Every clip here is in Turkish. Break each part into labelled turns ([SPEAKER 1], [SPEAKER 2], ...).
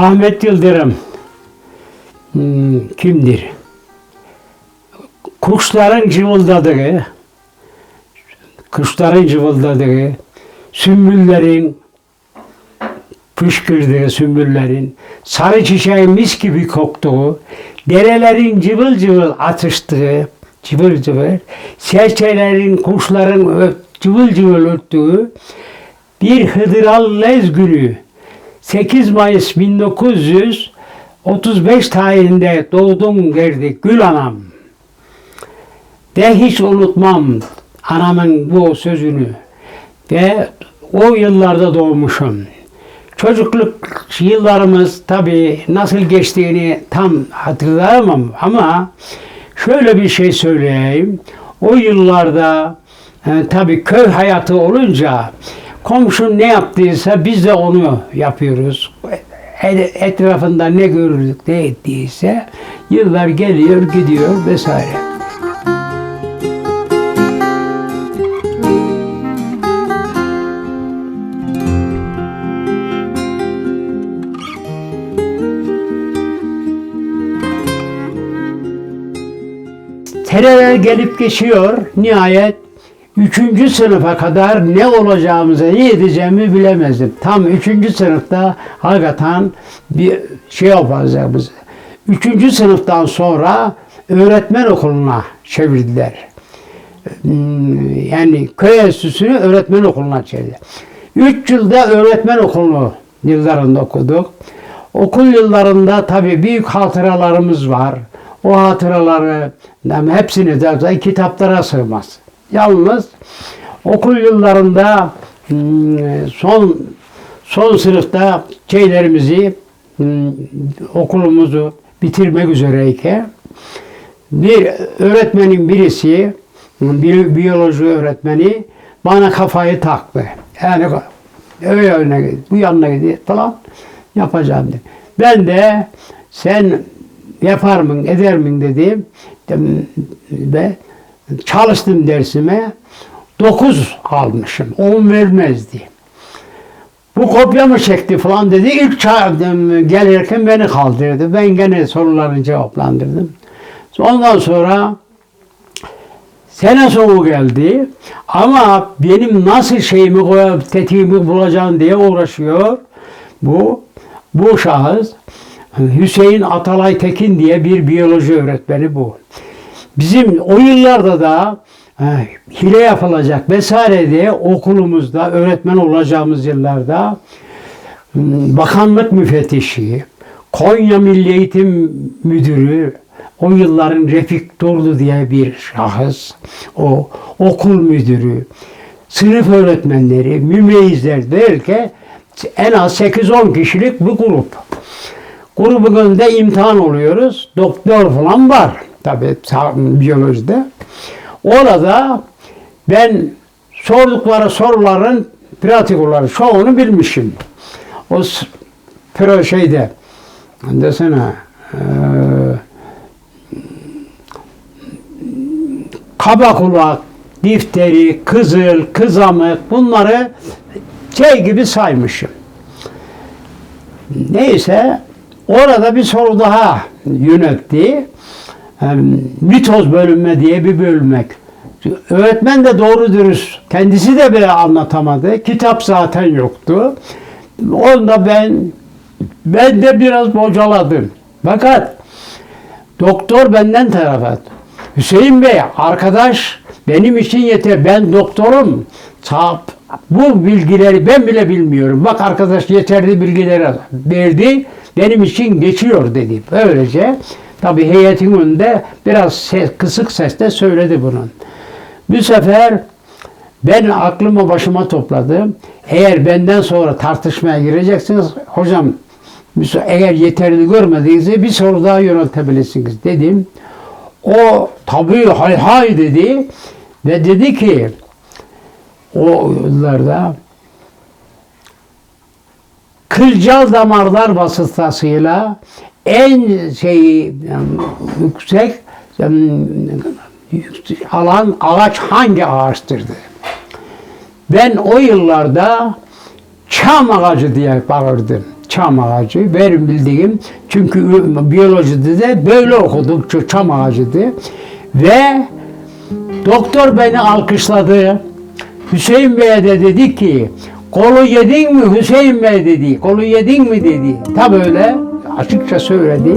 [SPEAKER 1] Ahmet Yıldırım hmm, kimdir? Kuşların cıvıldadığı, kuşların cıvıldadığı, sümbüllerin fışkırdığı sümbüllerin, sarı çiçeğin mis gibi koktuğu, derelerin cıvıl cıvıl atıştığı, cıvıl cıvıl, serçelerin, kuşların cıvıl cıvıl öttüğü bir Hıdıral Lez günü 8 Mayıs 1935 tarihinde doğdum derdi Gül Anam. De hiç unutmam anamın bu sözünü. Ve o yıllarda doğmuşum. Çocukluk yıllarımız tabii nasıl geçtiğini tam hatırlayamam ama şöyle bir şey söyleyeyim. O yıllarda e, tabii köy hayatı olunca komşun ne yaptıysa biz de onu yapıyoruz. Etrafında ne görürdük ne ettiyse yıllar geliyor gidiyor vesaire. Seneler gelip geçiyor. Nihayet üçüncü sınıfa kadar ne olacağımızı, ne edeceğimi bilemezdim. Tam üçüncü sınıfta hakikaten bir şey yapacağımız. Üçüncü sınıftan sonra öğretmen okuluna çevirdiler. Yani köy enstitüsünü öğretmen okuluna çevirdiler. Üç yılda öğretmen okulu yıllarında okuduk. Okul yıllarında tabii büyük hatıralarımız var. O hatıraları hepsini de kitaplara sığmaz. Yalnız okul yıllarında hmm, son son sınıfta şeylerimizi hmm, okulumuzu bitirmek üzereyken bir öğretmenin birisi bir biyoloji öğretmeni bana kafayı taktı. Yani öyle öyle bu yanına gidiyor falan yapacağım dedi. Ben de sen yapar mısın eder mi dedim ve çalıştım dersime 9 almışım. 10 vermezdi. Bu kopya mı çekti falan dedi. İlk çağırdım gelirken beni kaldırdı. Ben gene sorularını cevaplandırdım. Ondan sonra sene sonu geldi. Ama benim nasıl şeyimi koyup tetiğimi bulacağım diye uğraşıyor. Bu bu şahıs Hüseyin Atalay Tekin diye bir biyoloji öğretmeni bu. Bizim o yıllarda da e, hile yapılacak vesaire diye okulumuzda öğretmen olacağımız yıllarda m, bakanlık müfettişi, Konya Milli Eğitim Müdürü, o yılların Refik Dorlu diye bir şahıs, o okul müdürü, sınıf öğretmenleri, mümeyyizler derken en az 8-10 kişilik bir grup. Grubun önünde imtihan oluyoruz. Doktor falan var. Tabii biyolojide. Orada ben sordukları soruların pratik olarak çoğunu bilmişim. O pro şeyde desene eee kaba kulak, difteri, kızıl, kızamık bunları şey gibi saymışım. Neyse orada bir soru daha yöneltti. Mitoz bölünme diye bir bölmek. Öğretmen de doğru dürüst kendisi de bile anlatamadı. Kitap zaten yoktu. Onda ben ben de biraz bocaladım. Fakat doktor benden taraf etti. Hüseyin Bey arkadaş benim için yeter. Ben doktorum. Sağ- Bu bilgileri ben bile bilmiyorum. Bak arkadaş yeterli bilgileri verdi. Benim için geçiyor dedi. Böylece tabi heyetin önünde biraz ses, kısık sesle söyledi bunun. Bu sefer ben aklımı başıma topladım. Eğer benden sonra tartışmaya gireceksiniz, hocam eğer yeterli görmediğinizde bir soru daha yöneltebilirsiniz dedim. O tabii hay hay dedi ve dedi ki o yıllarda kılcal damarlar vasıtasıyla en şeyi yüksek alan ağaç hangi ağaçtır dedi. Ben o yıllarda çam ağacı diye bağırdım. çam ağacı. Benim bildiğim çünkü biyolojide de böyle okudum. Ç- Çam ağacıydı. Ve doktor beni alkışladı. Hüseyin Bey'e de dedi ki kolu yedin mi Hüseyin Bey dedi. Kolu yedin mi dedi. Tabi öyle açıkça söyledi.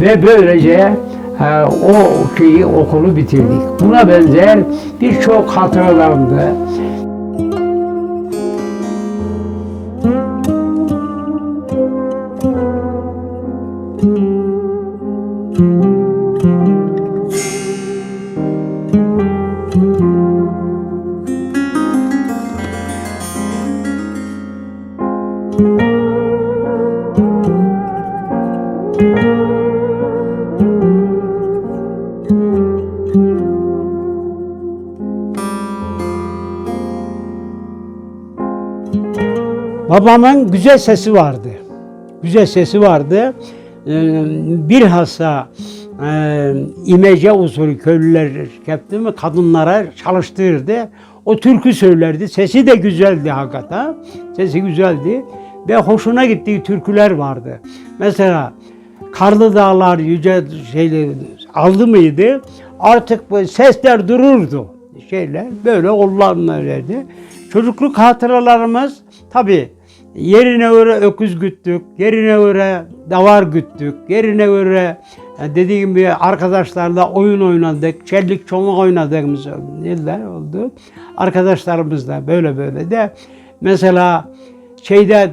[SPEAKER 1] Ve böylece e, o şeyi okulu bitirdik. Buna benzer birçok hatıralarımda Babamın güzel sesi vardı. Güzel sesi vardı. Ee, bilhassa e, imece usulü köylüler yaptı mı kadınlara çalıştırırdı. O türkü söylerdi. Sesi de güzeldi hakikaten. Sesi güzeldi. Ve hoşuna gittiği türküler vardı. Mesela Karlı Dağlar yüce şeyle aldı mıydı? Artık bu sesler dururdu. Şeyler böyle kullanırlardı. Çocukluk hatıralarımız tabi yerine göre öküz güttük, yerine göre davar güttük, yerine göre e, dediğim gibi arkadaşlarla oyun oynadık, çellik çomak oynadığımız yıllar oldu. Arkadaşlarımızla böyle böyle de mesela şeyde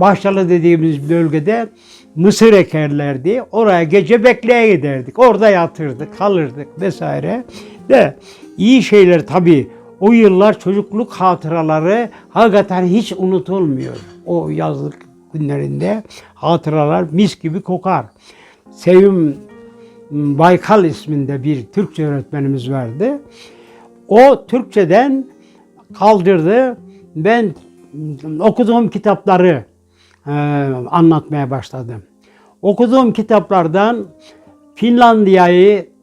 [SPEAKER 1] Bahçalı dediğimiz bölgede mısır ekerlerdi. Oraya gece bekleye giderdik. Orada yatırdık, kalırdık vesaire. De iyi şeyler tabii o yıllar çocukluk hatıraları hakikaten hiç unutulmuyor. O yazlık günlerinde hatıralar mis gibi kokar. Sevim Baykal isminde bir Türkçe öğretmenimiz vardı. O Türkçeden kaldırdı. Ben okuduğum kitapları e, anlatmaya başladım. Okuduğum kitaplardan Finlandiya'yı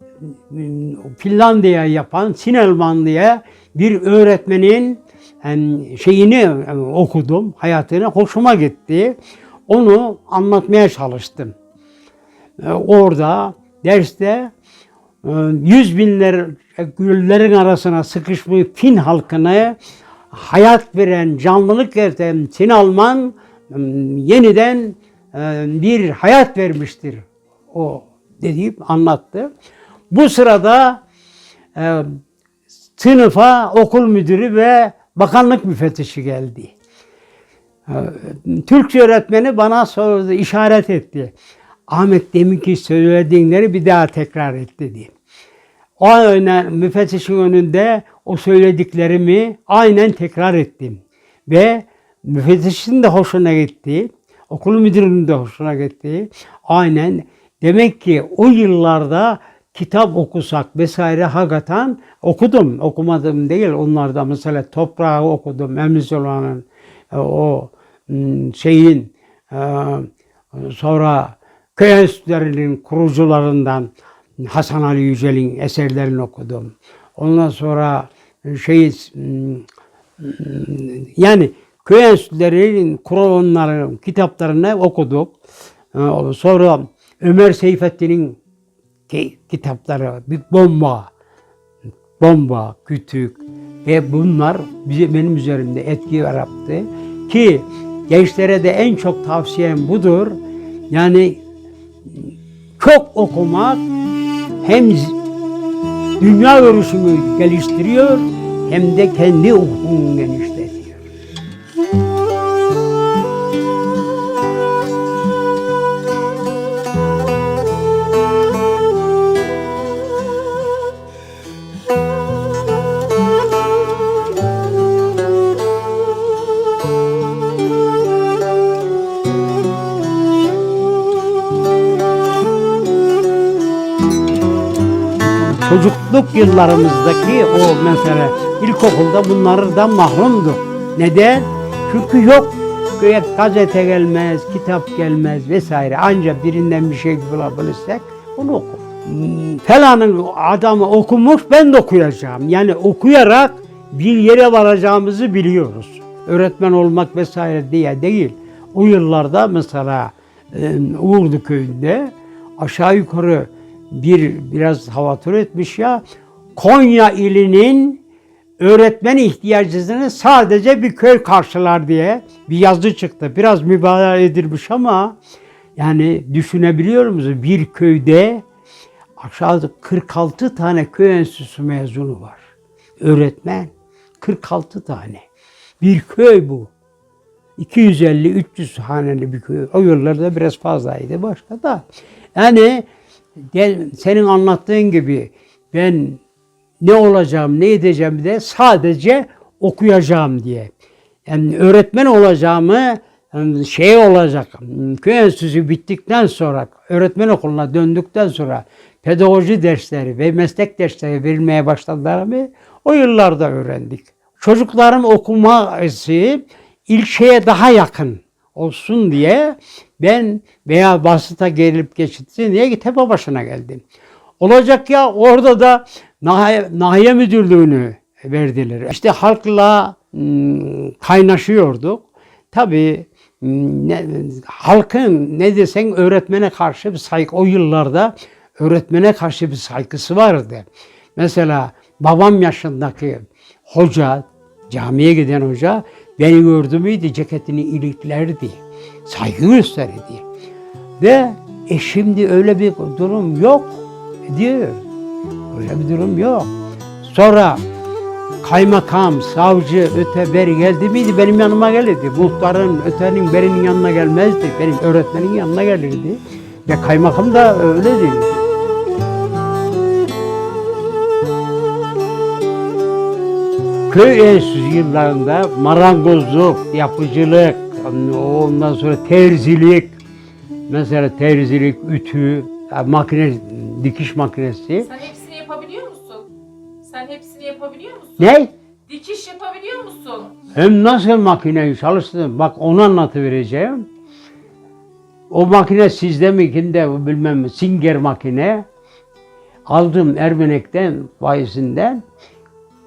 [SPEAKER 1] Finlandiya'yı yapan Sinelman diye bir öğretmenin şeyini e, okudum, hayatını hoşuma gitti. Onu anlatmaya çalıştım. E, Orada derste e, yüz binler güllerin arasına sıkışmış Fin halkını hayat veren, canlılık veren Sinalman yeniden bir hayat vermiştir. O dediğim anlattı. Bu sırada sınıfa okul müdürü ve bakanlık müfettişi geldi. E, Türkçe öğretmeni bana sordu, işaret etti. Ahmet deminki söylediğinleri bir daha tekrar et dedi. O öne, müfettişin önünde o söylediklerimi aynen tekrar ettim. Ve müfettişin de hoşuna gitti. Okul müdürünün de hoşuna gitti. Aynen demek ki o yıllarda kitap okusak vesaire hakikaten okudum. Okumadım değil. Onlarda mesela Toprağı okudum. Emri Zolan'ın e, o şeyin e, sonra köy enstitülerinin kurucularından Hasan Ali Yücel'in eserlerini okudum. Ondan sonra şey m, yani köy enstitülerinin kurulanların kitaplarını okuduk. E, Sonra Ömer Seyfettin'in ki- kitapları, bir bomba, bomba, kütük ve bunlar bize benim üzerimde etki yarattı ki gençlere de en çok tavsiyem budur. Yani çok okumak hem dünya görüşünü geliştiriyor hem de kendi ufkunu genişletiyor. Çocukluk yıllarımızdaki o mesela ilkokulda bunlardan mahrumduk. Neden? Çünkü yok. Gazete gelmez, kitap gelmez vesaire. Ancak birinden bir şey bulabilirsek onu okur. Falanın adamı okumuş ben de okuyacağım. Yani okuyarak bir yere varacağımızı biliyoruz. Öğretmen olmak vesaire diye değil. O yıllarda mesela Uğurlu köyünde aşağı yukarı bir biraz hava tur etmiş ya Konya ilinin öğretmen ihtiyacını sadece bir köy karşılar diye bir yazı çıktı. Biraz mübalağa edilmiş ama yani düşünebiliyor musunuz? Bir köyde aşağıda 46 tane köy enstitüsü mezunu var. Öğretmen 46 tane. Bir köy bu. 250-300 haneli bir köy. O yıllarda biraz fazlaydı başka da. Yani senin anlattığın gibi ben ne olacağım, ne edeceğim de sadece okuyacağım diye. Yani öğretmen olacağımı şey olacak, köy enstitüsü bittikten sonra, öğretmen okuluna döndükten sonra pedagoji dersleri ve meslek dersleri verilmeye başladılar o yıllarda öğrendik. Çocukların okuması ilçeye daha yakın olsun diye ben veya basıta gelip geçitsin diye tepe başına geldim. Olacak ya orada da nahiye, nahiye müdürlüğünü verdiler. İşte halkla ım, kaynaşıyorduk. Tabii ım, ne, halkın ne desen öğretmene karşı bir saygı o yıllarda öğretmene karşı bir saygısı vardı. Mesela babam yaşındaki hoca, camiye giden hoca beni gördü müydü ceketini iliklerdi. Saygı gösterirdi. Ve e şimdi öyle bir durum yok diyor. Öyle bir durum yok. Sonra kaymakam, savcı, öte beri geldi miydi benim yanıma gelirdi. Muhtarın, ötenin, berinin yanına gelmezdi. Benim öğretmenin yanına gelirdi. Ve kaymakam da öyle değil. Köy enstitüsü yıllarında marangozluk, yapıcılık, ondan sonra terzilik, mesela terzilik, ütü, makine, dikiş makinesi.
[SPEAKER 2] Sen hepsini yapabiliyor musun? Sen hepsini yapabiliyor musun?
[SPEAKER 1] Ne?
[SPEAKER 2] Dikiş yapabiliyor musun?
[SPEAKER 1] Hem nasıl makineyi çalıştırdım? Bak onu anlatıvereceğim. O makine sizde mi kimde bilmem Singer makine. Aldım Ermenek'ten bayisinden.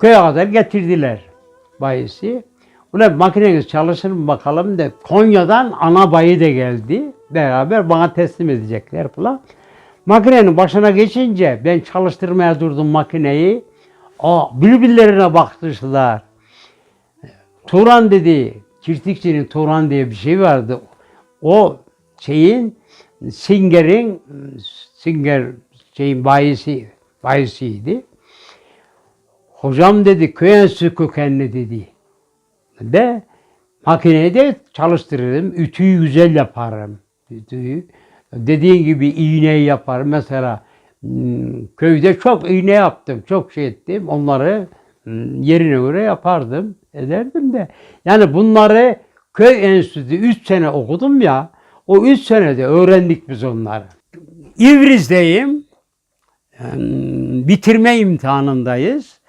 [SPEAKER 1] Köye kadar getirdiler bayisi. Ulan makineniz çalışır mı bakalım da Konya'dan ana bayı da geldi. Beraber bana teslim edecekler falan. Makinenin başına geçince ben çalıştırmaya durdum makineyi. Aa, birbirlerine baktılar. Turan dedi, çiftlikçinin Turan diye bir şey vardı. O şeyin Singer'in Singer şeyin bayisi bayisiydi. Hocam dedi köy enstitüsü kökenli dedi. De makineyi de çalıştırırım. Ütüyü güzel yaparım. Ütüyü. Dediğin gibi iğneyi yaparım. Mesela hmm, köyde çok iğne yaptım. Çok şey ettim. Onları hmm, yerine göre yapardım. Ederdim de. Yani bunları köy enstitüsü 3 sene okudum ya. O 3 senede öğrendik biz onları. İvriz'deyim. Yani bitirme imtihanındayız.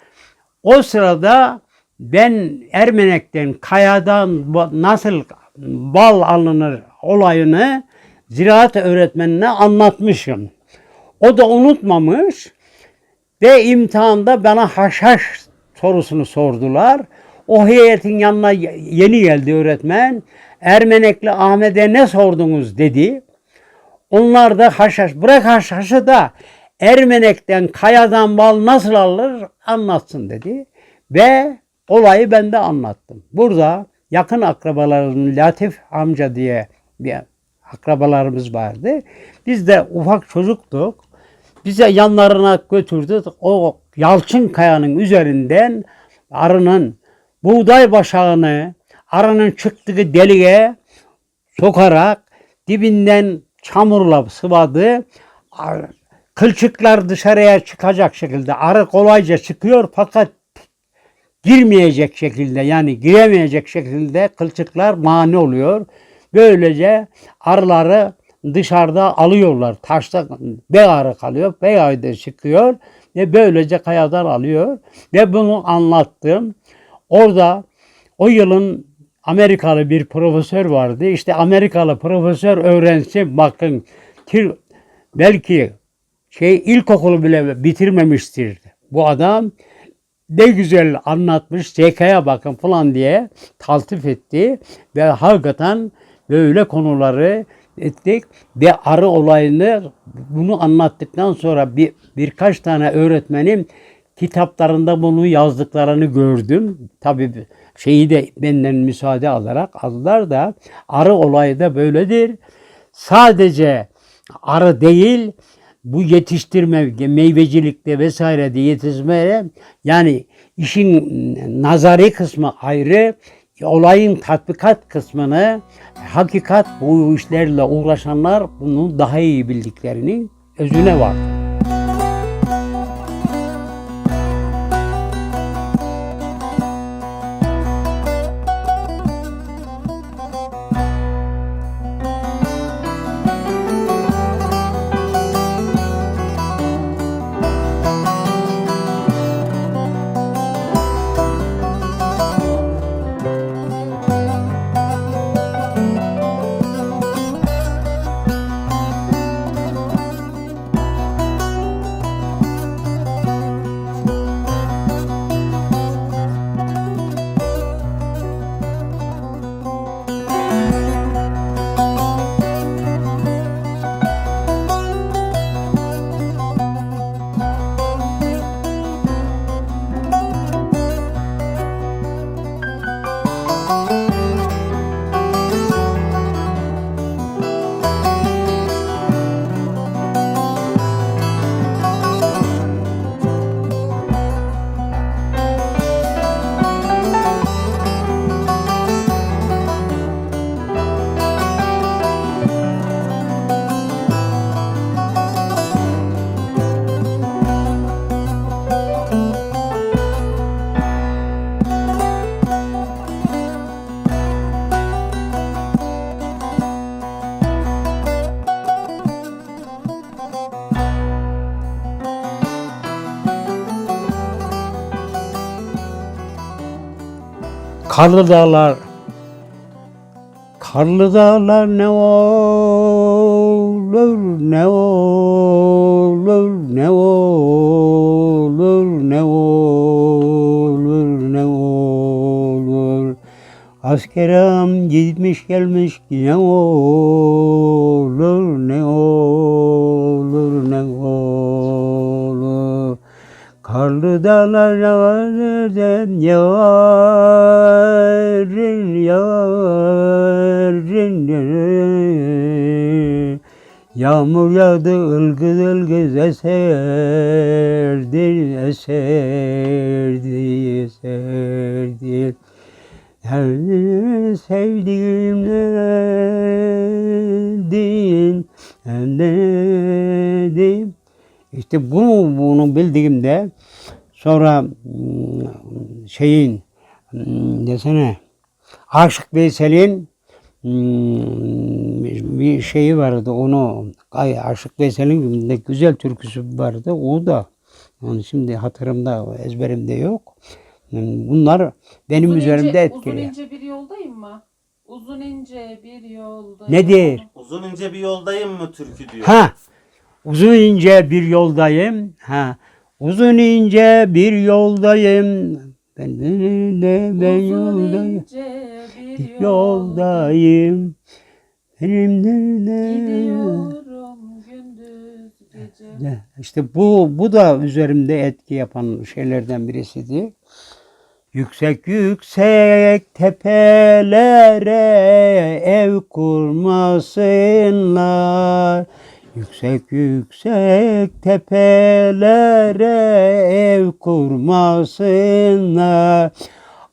[SPEAKER 1] O sırada ben Ermenek'ten, kayadan nasıl bal alınır olayını ziraat öğretmenine anlatmışım. O da unutmamış ve imtihanda bana haşhaş sorusunu sordular. O heyetin yanına ye- yeni geldi öğretmen. Ermenekli Ahmet'e ne sordunuz dedi. Onlar da haşhaş, bırak haşhaşı da Ermenek'ten kayadan bal nasıl alır anlatsın dedi. Ve olayı ben de anlattım. Burada yakın akrabalarım Latif amca diye bir akrabalarımız vardı. Biz de ufak çocuktuk. Bize yanlarına götürdü. O yalçın kayanın üzerinden arının buğday başağını arının çıktığı deliğe sokarak dibinden çamurla sıvadı. Ar- Kılçıklar dışarıya çıkacak şekilde arı kolayca çıkıyor fakat girmeyecek şekilde yani giremeyecek şekilde kılçıklar mani oluyor. Böylece arıları dışarıda alıyorlar. Taşta bey arı kalıyor. Bey arı çıkıyor ve böylece kayadan alıyor. Ve bunu anlattım. Orada o yılın Amerikalı bir profesör vardı. İşte Amerikalı profesör öğrenci bakın belki şey ilkokulu bile bitirmemiştir. Bu adam ne güzel anlatmış zekaya bakın falan diye taltif etti ve hakikaten böyle konuları ettik ve arı olayını bunu anlattıktan sonra bir birkaç tane öğretmenim kitaplarında bunu yazdıklarını gördüm. Tabii şeyi de benden müsaade alarak aldılar da arı olayı da böyledir. Sadece arı değil bu yetiştirme, meyvecilikte vesairede yetişmeye yani işin nazari kısmı ayrı, olayın tatbikat kısmını hakikat bu işlerle uğraşanlar bunu daha iyi bildiklerinin özüne var. Karlı dağlar. Karlı dağlar ne olur ne olur ne olur ne olur ne olur. Askeram gitmiş gelmiş ne olur ne olur Karlı dağlar yağarın yağarın yağarın yağarın Yağmur yağdı ılgız ılgız eserdi eserdi eserdi Her sevdiğimle din dedim işte bunu bunu bildiğimde sonra mm, şeyin mm, desene Aşık Veysel'in mm, bir şeyi vardı onu ay Aşık Veysel'in de güzel türküsü vardı o da yani şimdi hatırımda ezberimde yok. Bunlar benim
[SPEAKER 2] Uzun
[SPEAKER 1] üzerimde
[SPEAKER 2] ince,
[SPEAKER 1] etkili.
[SPEAKER 2] Uzun ince bir yoldayım mı? Uzun ince bir yoldayım.
[SPEAKER 1] Nedir?
[SPEAKER 3] Uzun ince bir yoldayım mı türkü diyor.
[SPEAKER 1] Ha. Uzun ince bir yoldayım. Ha. Uzun ince bir yoldayım. Ben de ben
[SPEAKER 2] Uzun
[SPEAKER 1] yoldayım.
[SPEAKER 2] ince bir yoldayım.
[SPEAKER 1] Yoldayım. Benim de, de,
[SPEAKER 2] Gidiyorum gündüz gece.
[SPEAKER 1] de. İşte bu bu da üzerimde etki yapan şeylerden birisidir. Yüksek yüksek tepelere ev kurmasınlar. Yüksek yüksek tepelere ev kurmasınlar.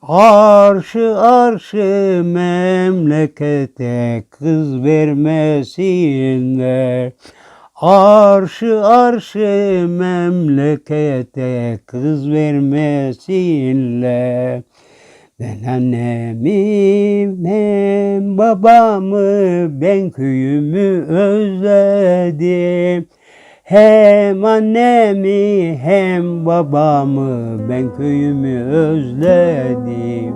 [SPEAKER 1] Arşı arşı memlekete kız vermesinler. Arşı arşı memlekete kız vermesinler. Ben annemi hem babamı ben köyümü özledim. Hem annemi hem babamı ben köyümü özledim.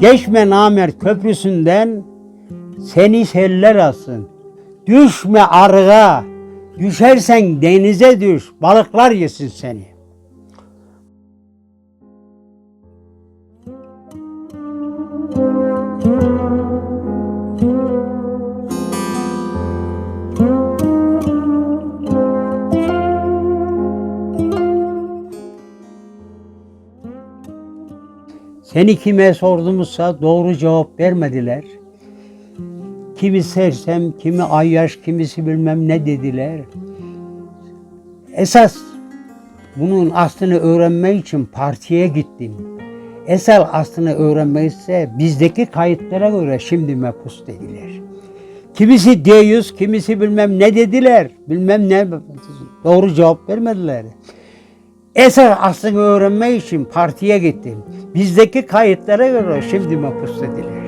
[SPEAKER 1] Geçme Namert Köprüsü'nden seni seller alsın. Düşme arığa, Düşersen denize düş, balıklar yesin seni. Seni kime sordumuzsa doğru cevap vermediler. Kimi sersem, kimi ayyaş, kimisi bilmem ne dediler. Esas bunun aslını öğrenmek için partiye gittim. Esas aslını öğrenmek ise bizdeki kayıtlara göre şimdi mepus dediler. Kimisi deyiz, kimisi bilmem ne dediler. Bilmem ne doğru cevap vermediler. Esas aslını öğrenmek için partiye gittim. Bizdeki kayıtlara göre şimdi mapus dediler.